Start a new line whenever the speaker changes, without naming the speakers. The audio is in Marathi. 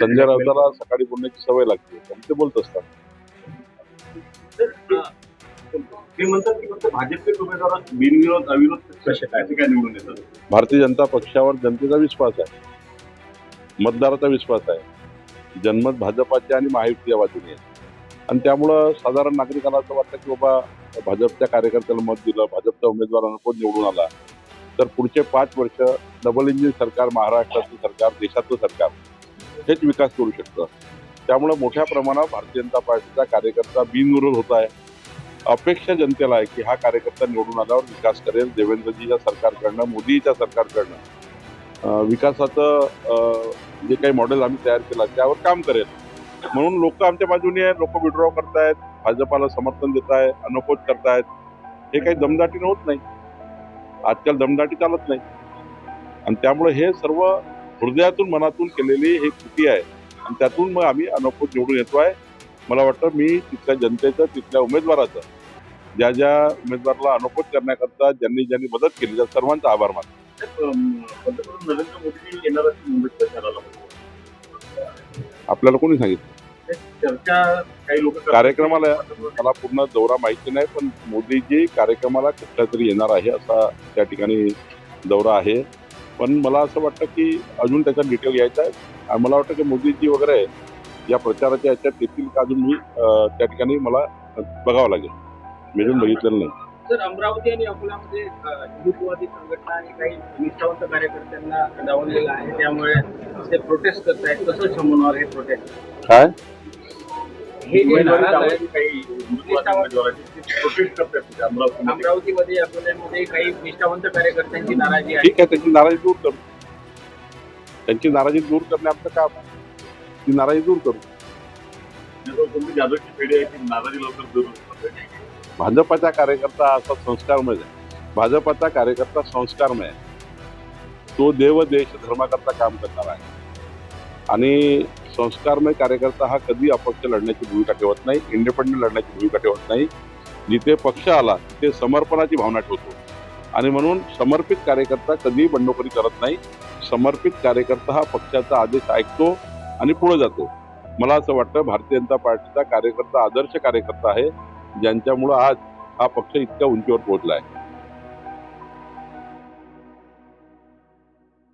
संजय राऊताला सकाळी बोलण्याची सवय लागते. पण ते बोलत असतात.
तर, अ, ते म्हणतात की फक्त भाजपचे उमेदवार बिनविरोध अविरोध कसे काय ते काय निवडून येतात?
भारतीय जनता पक्षावर जनतेचा विश्वास आहे. मतदाराचा विश्वास आहे. जनमत भाजपाच्या आणि महायुतीच्या बाजूने आहे आणि त्यामुळं साधारण नागरिकाला असं वाटतं की बाबा भाजपच्या कार्यकर्त्याला मत दिलं भाजपच्या उमेदवारानं कोण निवडून आला? तर पुढचे पाच वर्ष डबल इंजिन सरकार महाराष्ट्राचं सरकार देशाचं सरकार हेच विकास करू शकतं. त्यामुळं मोठ्या प्रमाणात भारतीय जनता पार्टीचा कार्यकर्ता बिनविरोध होत आहे. अपेक्षा जनतेला आहे की हा कार्यकर्ता निवडून आल्यावर विकास करेल देवेंद्रजीच्या सरकारकडनं मोदीच्या सरकारकडनं. विकासाचं जे काही मॉडेल आम्ही तयार केलं त्यावर काम करेल. म्हणून लोक आमच्या बाजूने आहेत लोक विड्रॉ करतायत भाजपाला समर्थन देत आहे अनोपोज करतायत. हे काही दमदाटीनं होत नाही. आजकाल दमदाटी चालत नाही. आणि त्यामुळे हे सर्व हृदयातून मनातून केलेली ही कृती आहे. आणि त्यातून मग आम्ही अनोपोज निवडून येतो आहे. मला वाटतं मी तिथल्या जनतेचं तिथल्या उमेदवाराचं ज्या ज्या उमेदवाराला अनोपोज करण्याकरता ज्यांनी ज्यांनी मदत केली त्या सर्वांचा आभार मानतो.
तर, अम, पंतप्रधान नरेंद्र मोदी येणार असतील मुंबईत प्रचाराला
आपल्याला कोणी सांगितलं?
चर्चा काही लोक
कार्यक्रमाला मला पूर्ण दौरा माहिती नाही पण मोदीजी कार्यक्रमाला कुठल्या तरी येणार आहे असा त्या ठिकाणी दौरा आहे. पण मला असं वाटतं की अजून त्याचा डिटेल घ्यायचा आहे. आणि मला वाटतं की मोदीजी वगैरे या प्रचाराच्या याच्यात येतील का अजून मी त्या ठिकाणी मला बघावं लागेल. मी अजून बघितलेलं नाही.
तर अमरावती आणि अकोल्यामध्ये अ, हिंदुत्ववादी संघटना आणि काही निष्ठावंत कार्यकर्त्यांना डावललेलं आहे. त्यामुळे ते प्रोटेस्ट करत आहेत कसं समजणार हे प्रोटेस्ट
काय?
हे जे
ते अमरावतीमध्ये
अमरावतीमध्ये अकोल्यामध्ये काही निष्ठावंत कार्यकर्त्यांची नाराजी आहे.
ठीक आहे त्यांची नाराजी दूर करू. त्यांची नाराजी दूर करणे आमचं काम ती नाराजी दूर करू.
जाधवची पिढी आहे की नाराजी लवकर दूर
भाजपाचा कार्यकर्ता असा संस्कारमय आहे. भाजपाचा कार्यकर्ता संस्कारमय आहे. तो देव देश धर्माकरता काम करणार आहे. आणि संस्कारमय कार्यकर्ता हा कधी अपक्ष लढण्याची भूमिका ठेवत नाही इंडिपेंडंट लढण्याची भूमिका ठेवत नाही. जिथे पक्ष आला तिथे समर्पणाची भावना ठेवतो. आणि म्हणून समर्पित कार्यकर्ता कधीही बंडखोरी करत नाही. समर्पित कार्यकर्ता हा पक्षाचा आदेश ऐकतो आणि पुढे जातो. मला असं वाटतं भारतीय जनता पार्टीचा कार्यकर्ता आदर्श कार्यकर्ता आहे ज्यांच्यामुळं आज हा पक्ष इतक्या उंचीवर पोहोचला आहे.